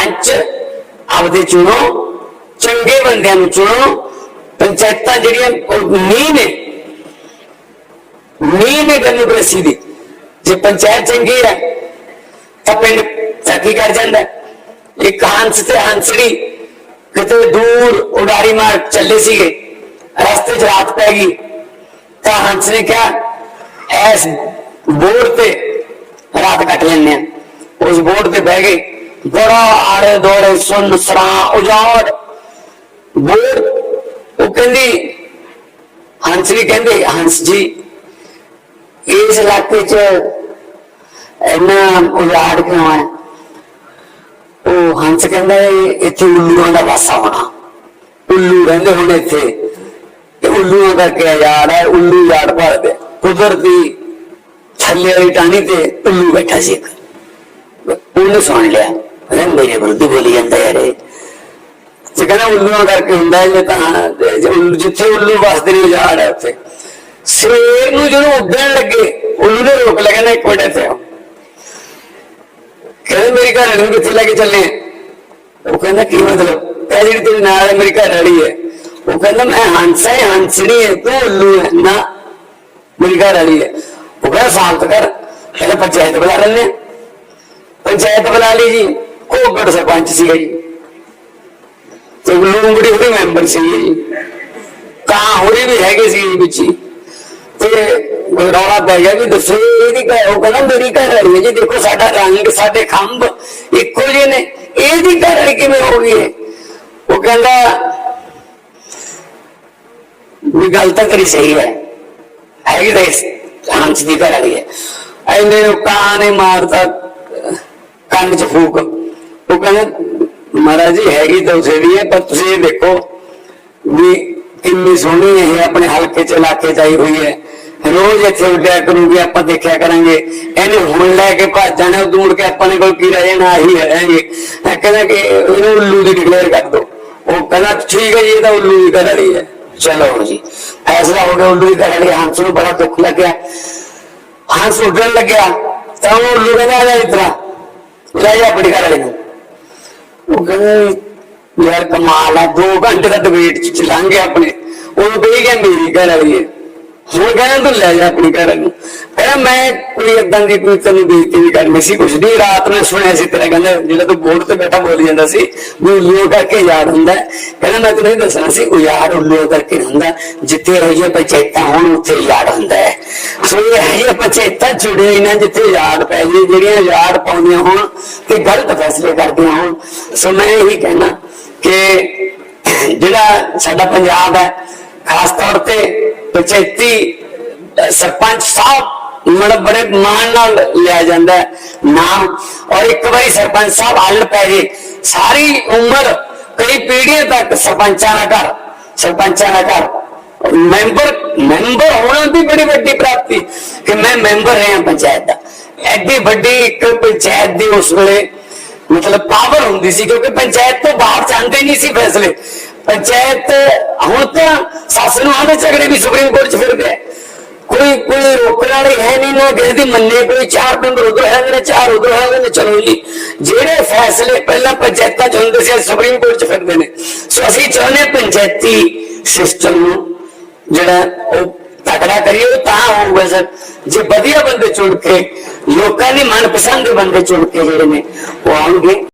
ਸਰਪੰਚ ਆਪਦੇ ਚੁਣੋ, ਚੰਗੇ ਬੰਦਿਆਂ ਨੂੰ ਚੁਣੋ, ਪੰਚਾਇਤਾਂ ਜਿਹੜੀਆਂ ਨੀਂਹ ਨੇ। ਨੀਂਹ ਨੇ ਡੈਮੋਕ੍ਰੇਸੀ ਦੀ। ਜੇ ਪੰਚਾਇਤ ਚੰਗੀ ਹੈ, ਤਾਂ ਪਿੰਡ ਤਰੱਕੀ ਕਰ ਜਾਂਦਾ? ਇੱਕ ਹੰਸ ਤੇ ਹੰਸੜੀ ਕਿਤੇ ਦੂਰ ਉਡਾਰੀ ਮਾਰ ਚੱਲੇ ਸੀਗੇ, ਰਸਤੇ 'ਚ ਰਾਤ ਪੈ ਗਈ। ਤਾਂ ਹੰਸ ਨੇ ਕਿਹਾ ਐਸ ਬੋਰਡ ਤੇ ਰਾਤ ਕੱਟ ਲੈਣੇ ਆ ਉਸ ਬੋਰਡ ਤੇ ਬਹਿ ਗਏ। ਬੜਾ ਆੜੇ ਦੋੜੇ ਸੁਣ ਸਰਾ ਉਜਾੜ। ਬੋਰ, ਉਹ ਕਹਿੰਦੀ, ਹੰਸ ਵੀ ਕਹਿੰਦੇ, ਹੰਸ ਜੀ, ਇਸ ਇਲਾਕੇ 'ਚ ਇੰਨਾ ਉਜਾੜ ਕਿਉਂ ਹੈ? ਉਹ ਹੰਸ ਕਹਿੰਦਾ, ਇੱਥੇ ਉੱਲੂਆਂ ਦਾ ਵਾਸਾ ਹੋਣਾ। ਉੱਲੂ ਰਹਿੰਦੇ ਹੁਣ ਇੱਥੇ। ਤੇ ਉੱਲੂਆਂ ਦਾ ਕਿਆ ਯਾਰ ਹੈ, ਉੱਲੂ ਯਾਰ ਭਰਦੇ ਕੁਦਰਤੀ ਥੱਲੇ ਵਾਲੀ ਟਾਣੀ ਤੇ ਉੱਲੂ ਬੈਠਾ ਸੀ ਇੱਕ। ਉਹਨੇ ਸੁਣ ਲਿਆ। ਅਰੇ ਮੇਰੇ ਵਿਰੁੱਧ ਬੋਲੀ ਜਾਂਦਾ ਯਾਰ ਇਹ। ਤੇ ਉੱਲੂਆਂ ਕਰਕੇ ਹੁੰਦਾ ਜੇ ਤਾਂ ਜਿੱਥੇ ਉੱਲੂ ਵਸਦੇ ਨੇ ਉਜਾੜ ਹੈ ਉੱਥੇ। ਸਵੇਰ ਨੂੰ ਜਦੋਂ ਉੱਡਣ ਲੱਗੇ, ਉੱਲੂ ਨੇ ਰੋਕ ਲਿਆ ਕਹਿੰਦਾ ਇੱਕ ਮਿੰਟ ਇੱਥੇ ਕਹਿੰਦੇ ਮੇਰੀ ਘਰ ਨੂੰ ਕਿੱਥੇ ਲੈ ਕੇ ਚੱਲੇ ਉਹ ਕਹਿੰਦਾ ਕੀ ਮਤਲਬ? ਇਹ ਜਿਹੜੀ ਤੇਰੇ ਨਾਲ ਹੈ ਮੇਰੀ ਘਰ ਵਾਲੀ ਹੈ ਉਹ ਕਹਿੰਦਾ ਮੈਂ ਹੰਸ ਹੈ ਹੰਸਣੀ ਹੈ, ਤੂੰ ਉੱਲੂ ਹੈ ਨਾ, ਮੇਰੀ ਘਰ ਵਾਲੀ ਹੈ ਉਹ ਕਹਿੰਦਾ ਸ਼ਾਂਤ ਕਰ ਕਹਿੰਦਾ ਪੰਚਾਇਤ ਬੁਲਾ ਲੈਣੇ ਪੰਚਾਇਤ ਬੁਲਾ ਲਈ ਜੀ। ਕੋਗੜ ਸਰਪੰਚ ਸੀਗਾ ਜੀ ਤੇ ਲੂੰਗੜੀ ਉਹਦੇ ਮੈਂਬਰ ਸੀ ਕਾਂ ਹੋਰੀ ਵੀ ਹੈਗੇ ਸੀ ਵਿੱਚ ਤੇ ਰੌਲਾ ਪੈ ਗਿਆ ਵੀ ਦੱਸੋ ਇਹਦੀ ਘਰ ਉਹ ਕਹਿੰਦਾ ਮੇਰੀ ਘਰ ਵਾਲੀ ਹੈ ਜੀ ਦੇਖੋ ਸਾਡਾ ਰੰਗ ਸਾਡੇ ਖੰਭ ਇੱਕੋ ਜਿਹੇ ਨੇ ਇਹਦੀ ਘਰ ਵਾਲੀ ਕਿਵੇਂ ਹੋ ਗਈ ਹੈ ਉਹ ਕਹਿੰਦਾ ਵੀ ਗੱਲ ਤਾਂ ਤੇਰੀ ਸਹੀ ਹੈ ਹੈਗੀ ਤਾਂ ਇਸ ਹੰਸ ਦੀ ਘਰ ਵਾਲੀ ਹੈ ਐਨੇ ਨੂੰ ਕਾਂ ਨੇ ਮਾਰਤਾ ਕੰਨ ਚ ਫੂਕ ਉਹ ਕਹਿੰਦਾ, ਮਹਾਰਾਜ ਜੀ, ਹੈਗੀ ਤਾਂ ਉਸੇ ਵੀ ਹੈ, ਪਰ ਤੁਸੀਂ ਇਹ ਦੇਖੋ ਵੀ ਕਿੰਨੀ ਸੋਹਣੀ ਇਹ ਆਪਣੇ ਹਲਕੇ ਚ ਇਲਾਕੇ ਚ ਆਈ ਹੋਈ ਹੈ। ਰੋਜ਼ ਇੱਥੇ ਉੱਡਿਆ ਕਰੂਗੀ, ਆਪਾਂ ਦੇਖਿਆ ਕਰਾਂਗੇ। ਇਹਨੇ ਹੁਣ ਲੈ ਕੇ ਭੱਜ ਜਾਣਾ, ਉਦੋਂ ਕੇ ਆਪਾਂ ਨੇ ਕੋਲ ਕੀ ਰਹਿ ਜਾਣਾ, ਆਹੀ ਰਹਿਣਗੇ ਕਹਿੰਦਾ ਕਿ ਇਹਨੂੰ ਉੱਲੂ ਦੀ ਡਿਕਲੇਅਰ ਕਰ ਦੋ ਉਹ ਕਹਿੰਦਾ, ਠੀਕ ਹੈ ਜੀ, ਇਹ ਤਾਂ ਉੱਲੂ ਦੀ ਕਰ ਰਹੀ ਹੈ। ਚਲੋ ਜੀ, ਫੈਸਲਾ ਹੋ ਗਿਆ, ਉੱਲੂ ਦੀ ਕਰ ਰਹੀ ਹੰਸ ਨੂੰ ਬੜਾ ਦੁੱਖ ਲੱਗਿਆ। ਹੰਸ ਉੱਡਣ ਲੱਗਿਆ, ਤਾਂ ਉਹ ਉੱਲੂ ਕਹਿੰਦਾ, ਆ ਜਾ ਇਤਰਾ ਲੈ ਜਾ ਆਪਣੀ ਘਰ ਵਾਲੀ ਨੂੰ। ਉਹ ਕਹਿੰਦਾ ਯਾਰ ਕਮਾਲ ਆ 2 ਘੰਟੇ ਦਾ ਡਿਬੇਟ ਚ ਚਲਾਂਗੇ ਆਪਣੇ। ਉਹ ਕਹੀ ਗਿਆ ਮੇਰੀ ਘਰ ਵਾਲੀ ਹੈ। ਹੁਣ ਕਹਿੰਦਾ, ਤੂੰ ਲੈ ਜਾ ਆਪਣੀ ਘਰ ਵਾਲੀ ਕਹਿੰਦਾ ਮੈਂ ਕੋਈ ਏਦਾਂ ਦੀ ਕੋਈ ਤੈਨੂੰ ਬੇਇੱਜ਼ਤੀ ਨਹੀਂ ਕਰਨੀ ਸੀ, ਕੁਛ ਨਹੀਂ। ਰਾਤ ਨੂੰ ਸੁਣਿਆ ਸੀ ਤੇਰਾ, ਕਹਿੰਦਾ ਜਿਹੜਾ ਤੂੰ ਬੋਰਡ ਤੇ ਬੈਠਾ ਬੋਲੀ ਜਾਂਦਾ ਸੀ, ਵੀ ਉੱਲੂ ਕਰਕੇ ਯਾਦ ਹੁੰਦਾ ਕਹਿੰਦਾ, ਮੈਂ ਤੈਨੂੰ ਦੱਸਣਾ ਸੀ, ਉਹ ਯਾਰ ਉੱਲੂ ਕਰਕੇ ਹੁੰਦਾ। ਜਿੱਥੇ ਇਹੋ ਪੰਚਾਇਤਾਂ ਹੋਣ, ਉੱਥੇ ਯਾਦ ਹੁੰਦਾ ਹੈ। ਸੋ ਇਹ ਹੈ ਪੰਚਾਇਤਾਂ ਜੁੜੇ ਇਹਨਾਂ ਜਿੱਥੇ ਯਾਦ ਪੈ ਜੇ ਜਿਹੜੀਆਂ ਯਾਦ ਪਾਉਂਦੀਆਂ ਹੋਣ ਤੇ ਗਲਤ ਫੈਸਲੇ ਕਰਦੀਆਂ ਹੋਣ। ਸੋ ਮੈਂ ਇਹੀ ਕਹਿਣਾ ਕਿ ਜਿਹੜਾ ਸਾਡਾ ਪੰਜਾਬ ਹੈ, ਖਾਸ ਤੌਰ ਤੇ ਪੰਚਾਇਤੀ ਸਰਪੰਚ ਸਾਹਿਬ ਮਤਲਬ ਬੜੇ ਮਾਣ ਨਾਲ ਲਿਆ ਜਾਂਦਾ ਨਾਮ। ਔਰ ਇੱਕ ਵਾਰੀ ਸਰਪੰਚ ਸਾਹਿਬ ਹੱਲ ਪੈ ਗਏ ਸਾਰੀ ਉਮਰ ਕਈ ਪੀੜ੍ਹੀਆਂ ਤੱਕ ਸਰਪੰਚਾਂ ਦਾ ਘਰ, ਸਰਪੰਚਾਂ ਦਾ ਘਰ। ਮੈਂਬਰ ਮੈਂਬਰ ਹੋਣਾ ਵੀ ਬੜੀ ਵੱਡੀ ਪ੍ਰਾਪਤੀ ਕਿ ਮੈਂ ਮੈਂਬਰ ਰਿਹਾ ਪੰਚਾਇਤ ਦਾ। ਐਡੀ ਵੱਡੀ ਇੱਕ ਪੰਚਾਇਤ ਦੀ ਉਸ ਵੇਲੇ ਮਤਲਬ ਪਾਵਰ ਹੁੰਦੀ ਸੀ ਕਿਉਂਕਿ ਪੰਚਾਇਤ ਤੋਂ ਬਾਹਰ ਜਾਂਦੇ ਨਹੀਂ ਸੀ ਫੈਸਲੇ। ਪੰਚਾਇਤ ਹੁਣ ਤਾਂ ਸੱਸ ਨੂੰ ਆਦੇ ਝਗੜੇ ਵੀ ਸੁਪਰੀਮ ਕੋਰਟ 'ਚ ਫਿਰਦੇ ਆ। ਕੋਈ ਕੋਈ ਰੋਕਣ ਮੰਨੇ ਕੋਈ ਚਾਰ ਮੈਂਬਰ ਉਧਰ ਹੈਗੇ ਨੇ ਚਾਰ ਉਧਰ ਹੈਗੇ ਨੇ ਚਲੋ ਜੀ। ਜਿਹੜੇ ਫੈਸਲੇ ਪਹਿਲਾਂ ਪੰਚਾਇਤਾਂ 'ਚ ਹੁੰਦੇ ਸੀ ਸੁਪਰੀਮ ਕੋਰਟ 'ਚ ਫਿਰਦੇ ਨੇ। ਸੋ ਅਸੀਂ ਚਾਹੁੰਦੇ ਹਾਂ ਪੰਚਾਇਤੀ ਸਿਸਟਮ ਨੂੰ ਜਿਹੜਾ ਉਹ ਤਕੜਾ ਕਰੀਏ, ਉਹ ਤਾਂ ਹੋਊਗਾ ਸਰ। ਜੇ ਵਧੀਆ ਬੰਦੇ ਚੁਣ ਕੇ, ਲੋਕਾਂ ਦੀ ਮਨਪਸੰਦ ਦੇ ਬੰਦੇ ਚੁਣ ਕੇ ਜਿਹੜੇ ਨੇ, ਉਹ ਆਉਣਗੇ।